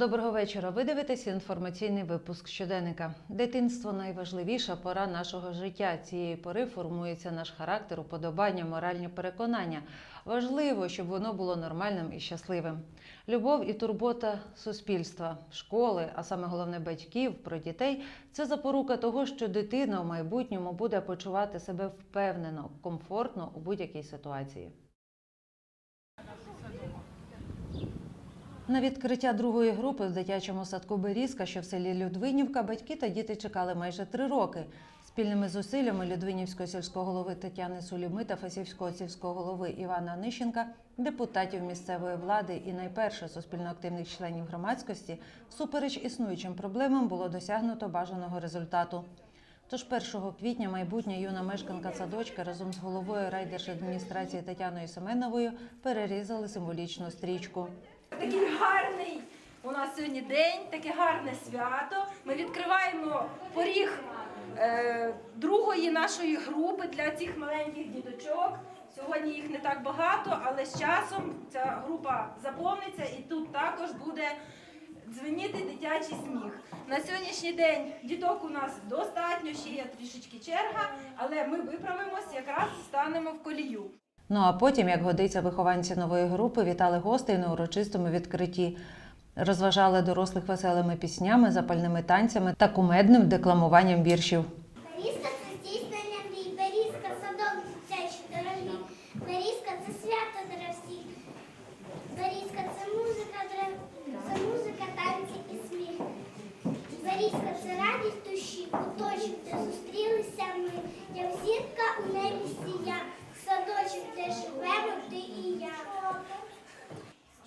Доброго вечора. Ви дивитесь інформаційний випуск щоденника. Дитинство найважливіша пора нашого життя. Цієї пори формується наш характер, уподобання, моральні переконання. Важливо, щоб воно було нормальним і щасливим. Любов і турбота суспільства, школи, а саме головне батьків про дітей це запорука того, що дитина в майбутньому буде почувати себе впевнено, комфортно у будь-якій ситуації. На відкриття другої групи в дитячому садку Берізка, що в селі Людвинівка, батьки та діти чекали майже три роки. Спільними зусиллями Людвинівського сільського голови Тетяни Суліми та Фасівського сільського голови Івана Нищенка, депутатів місцевої влади і найперше суспільно активних членів громадськості, всупереч існуючим проблемам було досягнуто бажаного результату. Тож 1 квітня майбутня юна мешканка садочка разом з головою райдержадміністрації Тетяною Семеновою перерізали символічну стрічку. Такий гарний у нас сьогодні день, таке гарне свято. Ми відкриваємо поріг е, другої нашої групи для цих маленьких діточок. Сьогодні їх не так багато, але з часом ця група заповниться і тут також буде дзвеніти дитячий сміх. На сьогоднішній день діток у нас достатньо, ще є трішечки черга, але ми виправимось, якраз станемо в колію. Ну а потім, як годиться, вихованці нової групи вітали гостей на урочистому відкритті. Розважали дорослих веселими піснями, запальними танцями та кумедним декламуванням віршів. Берізка це здійснення мрій, Берізка садок дитячий дорогий, Берізка це свято для всіх, Берізка це музика, дра- це музика, танці і сміх. Берізка це радість душі, куточок, де зустрілися ми, як зірка у небі сія, садочок, де живемо ти і я.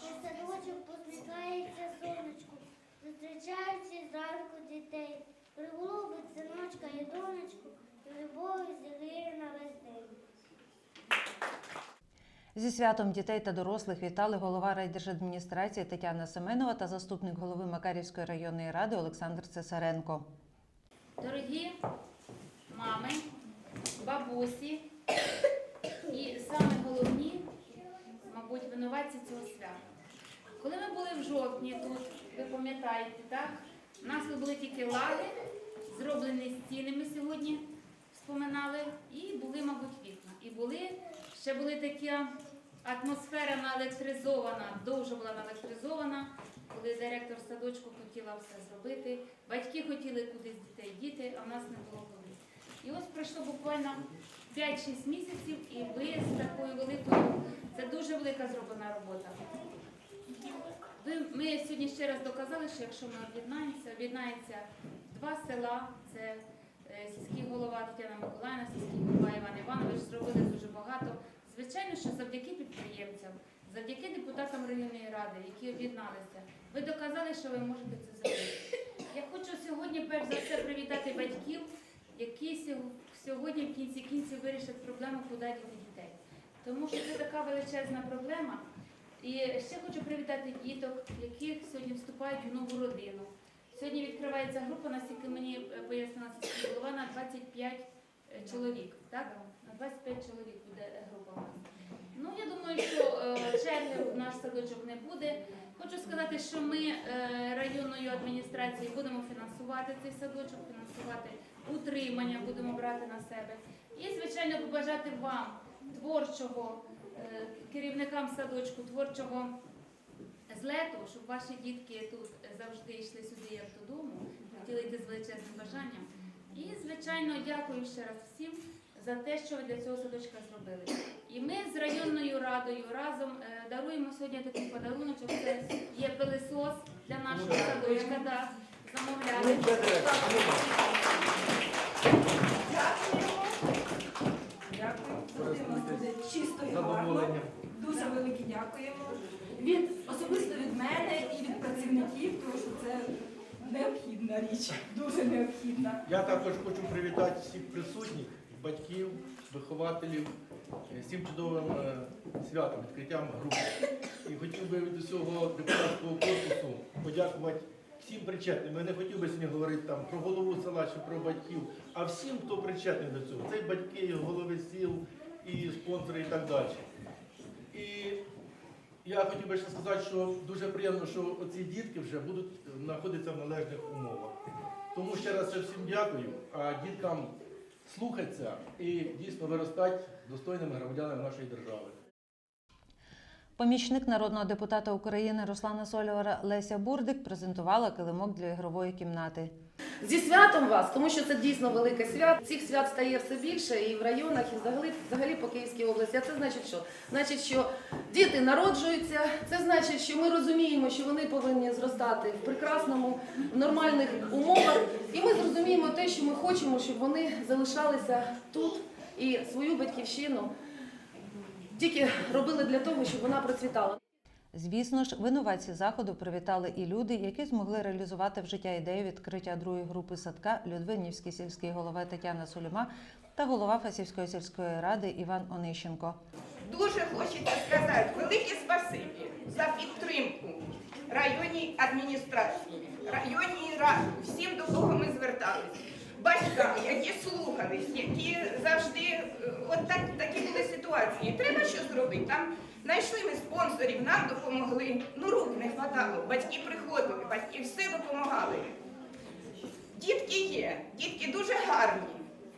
На садочок посміхається сонечко, зустрічаються зранку дітей. Приголубить синочка і донечку, і любов'ю зігріє на весь день. Зі святом дітей та дорослих вітали голова райдержадміністрації Тетяна Семенова та заступник голови Макарівської районної ради Олександр Цесаренко. Дорогі мами, бабусі і саме головні, мабуть, винуватці цього свята. Коли ми були в жовтні тут, ви пам'ятаєте, так? У нас були тільки лави, зроблені стіни ми сьогодні споминали, і були, мабуть, вікна. І були, ще були така атмосфера наелектризована, довго була наелектризована, коли директор садочку хотіла все зробити, батьки хотіли кудись дітей діти, а в нас не було коли. І ось пройшло буквально 5-6 місяців, і ви з такою великою, це дуже велика зроблена робота. Ви, ми сьогодні ще раз доказали, що якщо ми об'єднаємося, об'єднається два села, це е, сільський голова Тетяна Миколаївна, сільський голова Іван Іванович зробили дуже багато. Звичайно, що завдяки підприємцям, завдяки депутатам районної ради, які об'єдналися, ви доказали, що ви можете це зробити. Я хочу сьогодні перш за все привітати батьків, які сьо- сьогодні в кінці кінців вирішать проблему, куди діти дітей. Тому що це така величезна проблема. І ще хочу привітати діток, яких сьогодні вступають в нову родину. Сьогодні відкривається група, наскільки мені е, пояснила голова, на 25 е, чоловік. Так? На 25 чоловік буде е, група. Ну, я думаю, що е, черги в наш садочок не буде. Хочу сказати, що ми е, районною адміністрацією будемо фінансувати цей садочок, фінансувати утримання, будемо брати на себе. І, звичайно, побажати вам творчого е, керівникам садочку, творчого злету, щоб ваші дітки тут завжди йшли сюди як додому, хотіли йти з величезним бажанням. І, звичайно, дякую ще раз всім за те, що ви для цього садочка зробили. І ми з районною радою разом е, даруємо сьогодні такий подаруночок. Це є пилисос для нашого садочка. Да, замовляли. Дякую. Завжди у нас буде чисто і гарно. Дуже велике дякуємо. Від особисто від мене і від працівників, тому що це необхідна річ, дуже необхідна. Я також хочу привітати всіх присутніх, батьків, вихователів е, цим чудовим е, святом, відкриттям групи. І хотів би від усього депутатського корпусу подякувати всім причетним. Я не хотів би сьогодні говорити там про голову села чи про батьків, а всім, хто причетний до цього. Це батьки, голови сіл, і спонсори, і так далі. І я хотів би ще сказати, що дуже приємно, що оці дітки вже будуть знаходитися в належних умовах. Тому ще раз я всім дякую, а діткам слухатися і дійсно виростати достойними громадянами нашої держави. Помічник народного депутата України Руслана Солівара Леся Бурдик презентувала килимок для ігрової кімнати. Зі святом вас, тому що це дійсно велике свято. Цих свят стає все більше і в районах, і взагалі, взагалі по Київській області. А це значить що? Значить, що діти народжуються. Це значить, що ми розуміємо, що вони повинні зростати в прекрасному, в нормальних умовах. І ми зрозуміємо те, що ми хочемо, щоб вони залишалися тут і свою батьківщину тільки робили для того, щоб вона процвітала. Звісно ж, винуватці заходу привітали і люди, які змогли реалізувати в життя ідею відкриття другої групи садка Людвинівський сільський голова Тетяна Суліма та голова Фасівської сільської ради Іван Онищенко. Дуже хочеться сказати велике спасибі за підтримку районній адміністрації, районній раді, всім, до кого ми зверталися, батькам, які слухались, які завжди е, от так, такі були ситуації. Треба що зробити. Там знайшли ми спонсорів, нам допомогли. Ну рук не хватало. Батьки приходили, батьки все допомагали. Дітки є, дітки дуже гарні.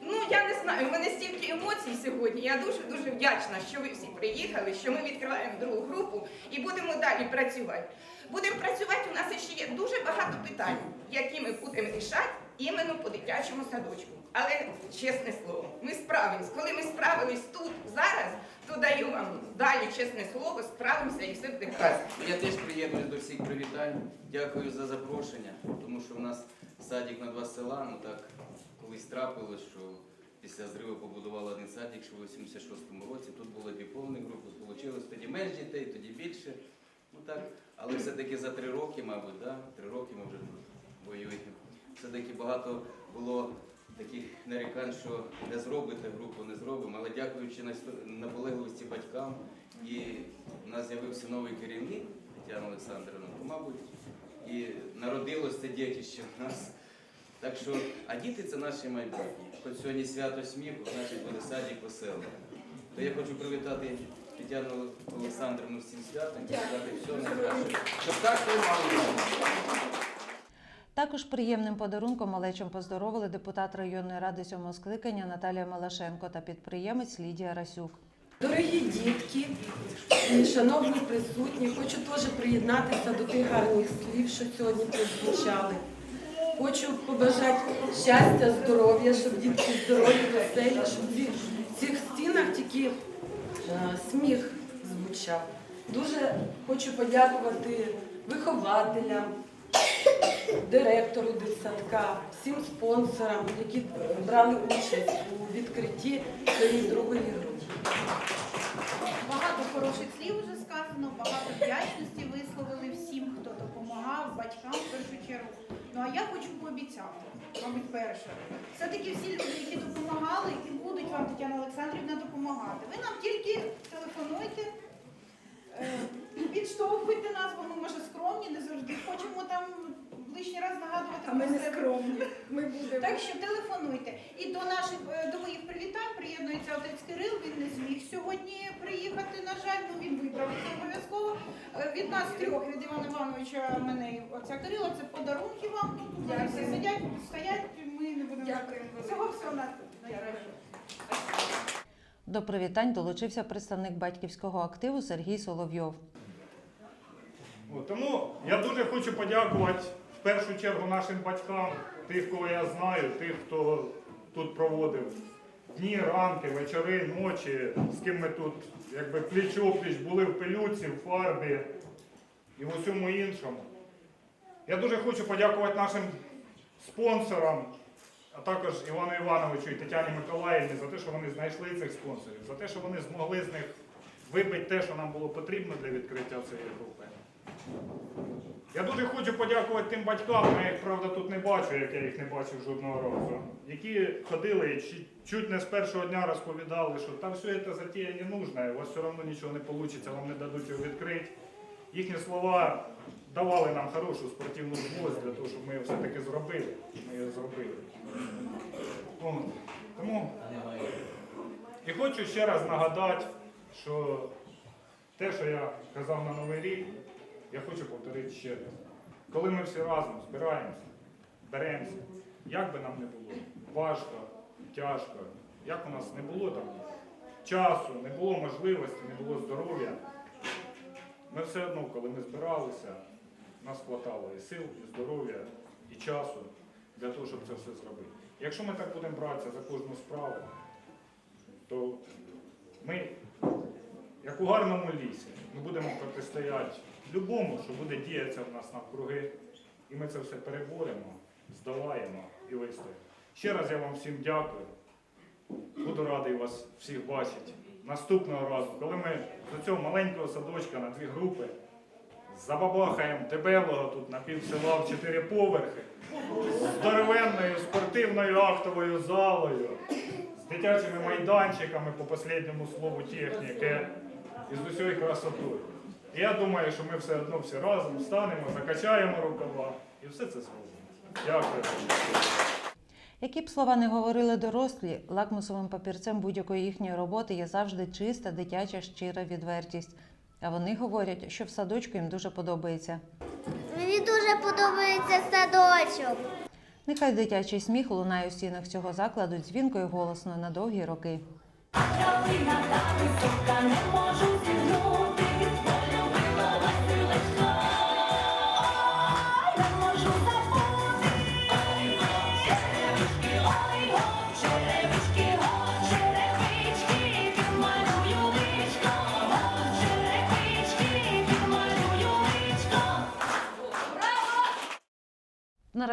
Ну я не знаю, у мене стільки емоцій сьогодні. Я дуже дуже вдячна, що ви всі приїхали, що ми відкриваємо другу групу і будемо далі працювати. Будемо працювати. У нас ще є дуже багато питань, які ми будемо рішати іменно по дитячому садочку. Але чесне слово, ми справимось. Коли ми справились тут зараз, то даю вам далі чесне слово, справимося і все буде. Ну, Я теж приєднуюсь до всіх привітань. Дякую за запрошення, тому що в нас садик на два села. Ну так колись трапилось, що після зриву побудували один садик, що в 86-му році тут було дві повні групи. Получилось тоді менш дітей, тоді більше. Ну так, але все-таки за три роки, мабуть, да? три роки ми вже тут воюємо. Все-таки багато було таких нарікань, що не зробите групу, не зробимо. Але дякуючи наполегливості батькам, і у нас з'явився новий керівник Тетяна Олександрівна, то, мабуть, і народилось це дітище в нас. Так що, а діти це наші майбутнє. Хоч сьогодні свято сміху, значить буде садик веселий. То я хочу привітати Тетяну Олександрівну з цим святом, сказати все найкраще. Щоб так ви мали. Також приємним подарунком малечам поздоровили депутат районної ради сьомого скликання Наталія Малашенко та підприємець Лідія Расюк. Дорогі дітки шановні присутні, хочу теж приєднатися до тих гарних слів, що сьогодні прозвучали. Хочу побажати щастя, здоров'я, щоб дітки здорові, веселі, щоб в цих стінах тільки е, сміх звучав. Дуже хочу подякувати вихователям, директору дитсадка, всім спонсорам, які брали участь у відкритті цієї другої групи. Багато хороших слів вже сказано, багато вдячності висловили всім, хто допомагав, батькам в першу чергу. Ну а я хочу пообіцяти, мабуть, перше. Все-таки всі люди, які допомагали і будуть вам, Тетяна Олександрівна, допомагати. Ви нам тільки телефонуйте, е, підштовхуйте нас, бо ми може скромні, не завжди хочемо там лишній раз нагадувати. А ми не скромні. Ми будемо. Так що телефонуйте. І до наших е, до моїх привітань приєднується отець Кирил. Він не зміг сьогодні приїхати. На жаль, ну він виправиться обов'язково. Е, Від нас трьох від Івана Івановича мене і отця Кирила. Це подарунки вам. Тут вони всі сидять, стоять. Ми не будемо Дякую. всього всього на. До привітань долучився представник батьківського активу Сергій Соловйов. Тому я дуже хочу подякувати першу чергу нашим батькам, тих, кого я знаю, тих, хто тут проводив дні, ранки, вечори, ночі, з ким ми тут якби пліч-опліч були в пилюці, в фарбі і в усьому іншому. Я дуже хочу подякувати нашим спонсорам, а також Івану Івановичу і Тетяні Миколаївні за те, що вони знайшли цих спонсорів, за те, що вони змогли з них вибити те, що нам було потрібно для відкриття цієї групи. Я дуже хочу подякувати тим батькам, я їх правда тут не бачу, як я їх не бачив жодного разу, які ходили і чуть не з першого дня розповідали, що там все це затія не нужна, у вас все одно нічого не вийде, вам не дадуть його відкрити. Їхні слова давали нам хорошу спортивну злость для того, щоб ми його все-таки зробили. Ми його зробили. Тому і хочу ще раз нагадати, що Те, що я казав на Новий рік, я хочу повторити ще раз. Коли ми всі разом збираємося, беремося, як би нам не було, важко, тяжко, як у нас не було там часу, не було можливості, не було здоров'я, ми все одно, коли ми збиралися, нас хватало і сил, і здоров'я, і часу для того, щоб це все зробити. Якщо ми так будемо братися за кожну справу, то ми, як у гарному лісі, ми будемо протистояти любому, що буде діятися в нас навкруги, і ми це все переборемо, здолаємо і вистоїмо. Ще раз я вам всім дякую. Буду радий вас всіх бачити. Наступного разу, коли ми до цього маленького садочка на дві групи забабахаємо дебелого тут на пів села в чотири поверхи, з здоровенною спортивною актовою залою, з дитячими майданчиками по останньому слову техніки і з усією красотою. І я думаю, що ми все одно всі разом станемо, закачаємо рукава і все це зробимо. Дякую. Які б слова не говорили дорослі, лакмусовим папірцем будь-якої їхньої роботи є завжди чиста, дитяча, щира відвертість. А вони говорять, що в садочку їм дуже подобається. Мені дуже подобається садочок. Нехай дитячий сміх лунає у стінах цього закладу дзвінко і голосно на довгі роки.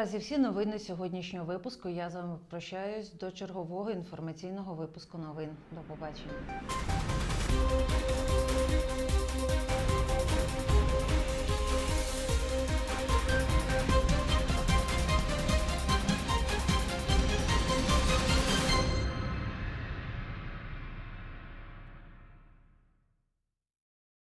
Наразі всі новини сьогоднішнього випуску. Я з вами прощаюсь до чергового інформаційного випуску новин. До побачення.